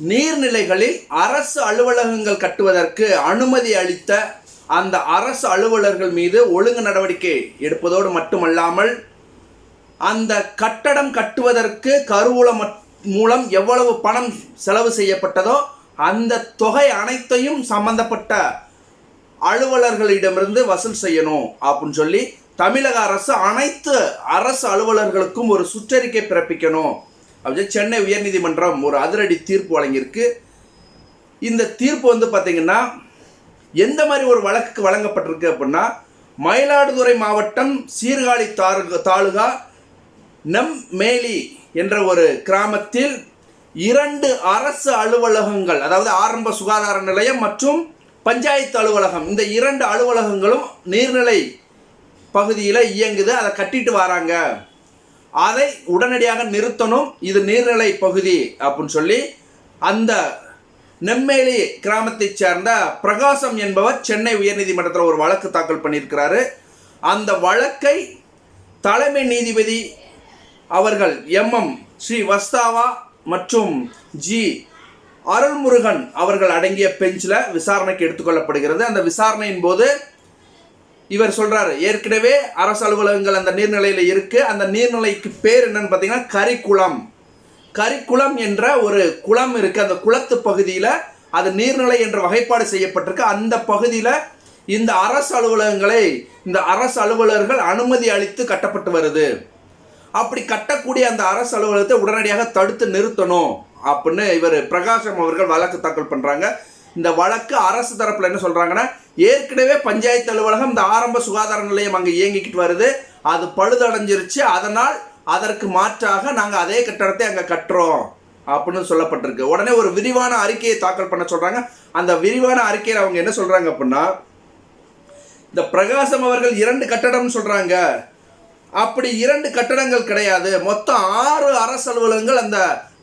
நீர்நிலைகளில் அரசு அலுவலகங்கள் கட்டுவதற்கு அனுமதி அளித்த அந்த அரசு அலுவலர்கள் மீது ஒழுங்கு நடவடிக்கை எடுப்பதோடு மட்டுமல்லாமல் அந்த கட்டடம் கட்டுவதற்கு கருவூலம் மூலம் எவ்வளவு பணம் செலவு செய்யப்பட்டதோ அந்த தொகை அனைத்தையும் சம்பந்தப்பட்ட அலுவலர்களிடமிருந்து வசூல் செய்யணும் அப்படின்னு சொல்லி தமிழக அரசு அனைத்து அரசு அலுவலர்களுக்கும் ஒரு சுற்றறிக்கை பிறப்பிக்கணும். அப்படின்னு சென்னை உயர்நீதிமன்றம் ஒரு அதிரடி தீர்ப்பு வழங்கியிருக்கு. இந்த தீர்ப்பு வந்து பார்த்தீங்கன்னா எந்த மாதிரி ஒரு வழக்குக்கு வழங்கப்பட்டிருக்கு அப்படின்னா மயிலாடுதுறை மாவட்டம் சீர்காழி தாரு தாலுகா நம் மேலி என்ற ஒரு கிராமத்தில் இரண்டு அரசு அலுவலகங்கள் அதாவது ஆரம்ப சுகாதார நிலையம் மற்றும் பஞ்சாயத்து அலுவலகம் இந்த இரண்டு அலுவலகங்களும் நீர்நிலை பகுதியில் இயங்குது அதை கட்டிட்டு வராங்க. அதை உடனடியாக நிறுத்தணும். இது நீர்நிலை பகுதி அப்படின்னு சொல்லி அந்த நெம்மேலி கிராமத்தைச் சேர்ந்த பிரகாசம் என்பவர் சென்னை உயர்நீதிமன்றத்தில் ஒரு வழக்கு தாக்கல் பண்ணியிருக்கிறாரு. அந்த வழக்கை தலைமை நீதிபதி அவர்கள் எம்எம் ஸ்ரீ வஸ்தாவா மற்றும் ஜி. அருள்முருகன் அவர்கள் அடங்கிய பெஞ்சில் விசாரணைக்கு எடுத்துக்கொள்ளப்படுகிறது அந்த விசாரணையின் போது இவர் சொல்றாரு ஏற்கனவே அரசு அலுவலகங்கள் அந்த நீர்நிலையில் இருக்கு. அந்த நீர்நிலைக்கு பேர் என்னன்னு பார்த்தீங்கன்னா கரிக்குளம் கரிக்குளம் என்ற ஒரு குளம் இருக்கு. அந்த குளத்து பகுதியில் அது நீர்நிலை என்ற வகைப்பாடு செய்யப்பட்டிருக்கு. அந்த பகுதியில் இந்த அரசு அலுவலகங்களை இந்த அரசு அலுவலர்கள் அனுமதி அளித்து கட்டப்பட்டு வருது. அப்படி கட்டக்கூடிய அந்த அரசு அலுவலகத்தை உடனடியாக தடுத்து நிறுத்தணும் அப்படின்னு இவர் பிரகாசம் அவர்கள் வழக்கு தாக்கல் பண்ணுறாங்க இந்த வழக்கு அரசு தரப்பில் என்ன சொல்கிறாங்கன்னா ஏற்கனவே பஞ்சாயத்து அலுவலகம் இந்த ஆரம்ப சுகாதார நிலையம் அங்கே இயங்கிக்கிட்டு வருது. அது பழுதடைஞ்சிருச்சு. அதனால் அதற்கு மாற்றாக நாங்கள் அதே கட்டடத்தை அங்கே கட்டுறோம் அப்படின்னு சொல்லப்பட்டிருக்கு. உடனே ஒரு விரிவான அறிக்கையை தாக்கல் பண்ண சொல்கிறாங்க அந்த விரிவான அறிக்கையில் அவங்க என்ன சொல்கிறாங்க அப்படின்னா இந்த பிரகாசம் அவர்கள் இரண்டு கட்டடம்னு சொல்கிறாங்க அப்படி இரண்டு கட்டடங்கள் கிடையாது. மொத்தம் ஆறு அரசு அலுவலகங்கள் அந்த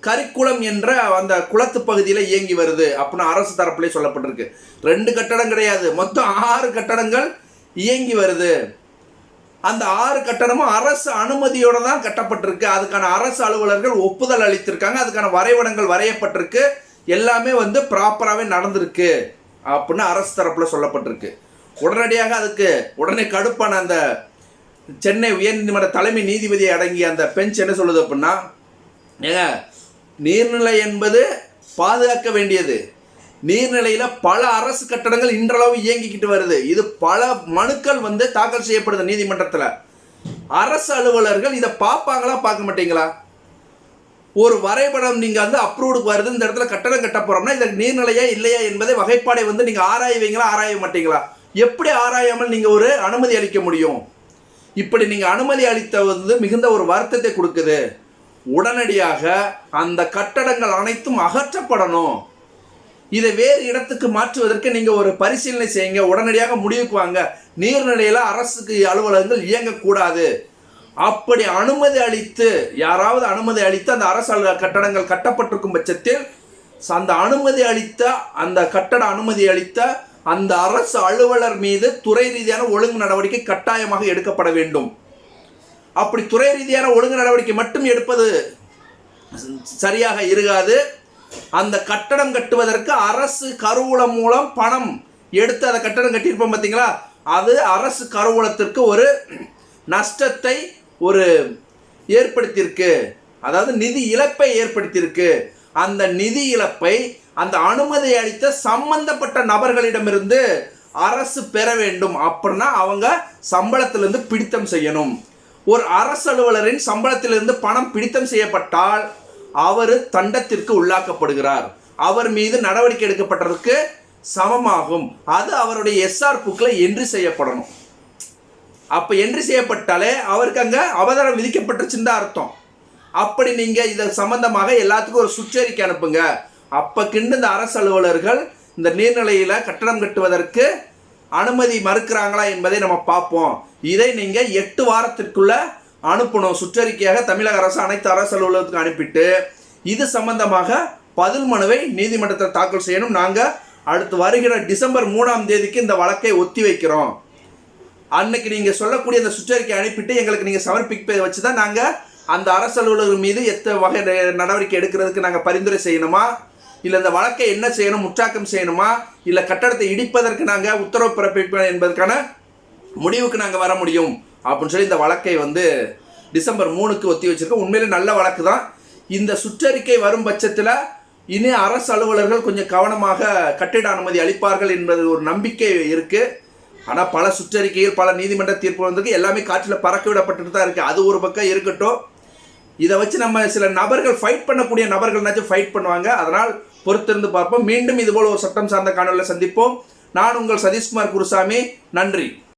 கரிக்குளம் என்ற அந்த குளத்து பகுதியில் இயங்கி வருது அப்படின்னு அரசு தரப்புலேயே சொல்லப்பட்டிருக்கு. ரெண்டு கட்டடம் கிடையாது. மொத்தம் ஆறு கட்டடங்கள் இயங்கி வருது. அந்த ஆறு கட்டடமும் அரசு அனுமதியோடு தான் கட்டப்பட்டிருக்கு. அதுக்கான அரசு அலுவலர்கள் ஒப்புதல் அளித்திருக்காங்க. அதுக்கான வரைபடங்கள் வரையப்பட்டிருக்கு. எல்லாமே வந்து ப்ராப்பராகவே நடந்திருக்கு அப்படின்னு அரசு தரப்பில் சொல்லப்பட்டிருக்கு. உடனடியாக அதுக்கு உடனே கடுப்பான அந்த சென்னை உயர்நீதிமன்ற தலைமை நீதிபதி அடங்கிய அந்த பெஞ்ச் என்ன சொல்லுது அப்படின்னா ஏங்க நீர்நிலை என்பது பாதுகாக்க வேண்டியது. நீர்நிலையில் பல அரசு கட்டடங்கள் இன்றளவு இயங்கிக்கிட்டு வருது. இது பல மனுக்கள் வந்து தாக்கல் செய்யப்படுது நீதிமன்றத்தில். அரசு அலுவலர்கள் இதை பார்ப்பாங்களா பார்க்க மாட்டீங்களா? ஒரு வரைபடம் நீங்கள் வந்து அப்ரூவ்டுக்கு வருது இந்த இடத்துல கட்டடம் கட்ட போகிறோம்னா இதில் நீர்நிலையா இல்லையா என்பதை வகைப்பாடை வந்து நீங்கள் ஆராய்வீங்களா ஆராய மாட்டீங்களா? எப்படி ஆராயாமல் நீங்கள் ஒரு அனுமதி அளிக்க முடியும்? இப்படி நீங்கள் அனுமதி அளித்த வந்து மிகுந்த ஒரு வருத்தத்தை கொடுக்குது. உடனடியாக அந்த கட்டடங்கள் அனைத்தும் அகற்றப்படணும். இதை வேறு இடத்துக்கு மாற்றுவதற்கு நீங்கள் ஒரு பரிசீலனை செய்யுங்க. உடனடியாக முடிவுக்கு வாங்க. நீர்நிலையில் அரசுக்கு அலுவலகங்கள் இயங்கக்கூடாது. அப்படி அனுமதி அளித்து யாராவது அனுமதி அளித்து அந்த அரசு அலுவலக கட்டடங்கள் கட்டப்பட்டிருக்கும் பட்சத்தில் அந்த அனுமதி அளித்த அந்த கட்டட அனுமதி அளித்த அந்த அரசு அலுவலர் மீது துறை ரீதியான ஒழுங்கு நடவடிக்கை கட்டாயமாக எடுக்கப்பட வேண்டும். அப்படி துறை ரீதியான ஒழுங்கு நடவடிக்கை மட்டும் எடுப்பது சரியாக இருக்காது. அந்த கட்டடம் கட்டுவதற்கு அரசு கருவூலம் மூலம் பணம் எடுத்து அதை கட்டடம் கட்டியிருப்போம் பார்த்தீங்களா? அது அரசு கருவூலத்திற்கு ஒரு நஷ்டத்தை ஒரு ஏற்படுத்தியிருக்கு. அதாவது நிதி இழப்பை ஏற்படுத்தியிருக்கு. அந்த நிதி இழப்பை அந்த அனுமதி அளித்த சம்பந்தப்பட்ட நபர்களிடமிருந்து அரசு பெற வேண்டும். அப்படின்னா அவங்க சம்பளத்திலிருந்து பிடித்தம் செய்யணும். ஒரு அரசு அலுவலரின் சம்பளத்திலிருந்து பணம் பிடித்தம் செய்யப்பட்டால் அவர் தண்டத்திற்கு உள்ளாக்கப்படுகிறார். அவர் மீது நடவடிக்கை எடுக்கப்பட்டதற்கு சமமாகும். அது அவருடைய எஸ்ஆர் புக்கில் என்ட்ரி செய்யப்படணும். அப்போ என்ட்ரி செய்யப்பட்டாலே அவருக்கு அங்கே அவதாரம் விதிக்கப்பட்டுச்சுன்னு தான் அர்த்தம். அப்படி நீங்கள் இதை சம்பந்தமாக எல்லாத்துக்கும் ஒரு சுற்றறிக்கை அனுப்புங்க. அப்போ கிண்டு இந்த அரசு அலுவலர்கள் இந்த நீர்நிலையில் கட்டடம் கட்டுவதற்கு அனுமதி மறுக்கிறாங்களா என்பதை நம்ம பார்ப்போம். இதை நீங்கள் எட்டு வாரத்திற்குள்ள அனுப்பணும். சுற்றறிக்கையாக தமிழக அரசு அனைத்து அரசு அலுவலகத்துக்கு அனுப்பிட்டு இது சம்பந்தமாக பதில் மனுவை நீதிமன்றத்தில் தாக்கல் செய்யணும். நாங்கள் அடுத்து வருகிற டிசம்பர் மூணாம் தேதிக்கு இந்த வழக்கை ஒத்தி வைக்கிறோம். அன்னைக்கு நீங்கள் சொல்லக்கூடிய அந்த சுற்றறிக்கை அனுப்பிட்டு எங்களுக்கு நீங்கள் சமர்ப்பிப்பதை வச்சு தான் நாங்கள் அந்த அரசு அலுவலகம் மீது எத்த வகை ந- நடவடிக்கை எடுக்கிறதுக்கு நாங்கள் பரிந்துரை செய்யணுமா? இல்லை இந்த வழக்கை என்ன செய்யணும் முற்றாக்கம் செய்யணுமா? இல்லை கட்டடத்தை இடிப்பதற்கு நாங்கள் உத்தரவு பிறப்பிப்போம் என்பதற்கான முடிவுக்கு நாங்கள் வர முடியும். அப்படின்னு சொல்லி இந்த வழக்கை வந்து டிசம்பர் மூணுக்கு ஒத்தி வச்சிருக்கோம். உண்மையிலே நல்ல வழக்கு தான். இந்த சுற்றறிக்கை வரும் பட்சத்தில் இனி அரசு அலுவலர்கள் கொஞ்சம் கவனமாக கட்டிட அனுமதி அளிப்பார்கள் என்பது ஒரு நம்பிக்கை இருக்குது ஆனால் பல சுற்றறிக்கைகள் பல நீதிமன்ற தீர்ப்பு வந்திருக்கு. எல்லாமே காற்றில் பறக்க விடப்பட்டுட்டு தான் இருக்குது அது ஒரு பக்கம் இருக்கட்டும். இதை வச்சு நம்ம சில நபர்கள் ஃபைட் பண்ணக்கூடிய நபர்கள்னாச்சும் ஃபைட் பண்ணுவாங்க. அதனால் பொறுத்திருந்து பார்ப்போம். மீண்டும் இதுபோல் ஒரு சட்டம் சார்ந்த காணொலியில் சந்திப்போம். நான் உங்கள் சதீஷ்குமார் குருசாமி. நன்றி.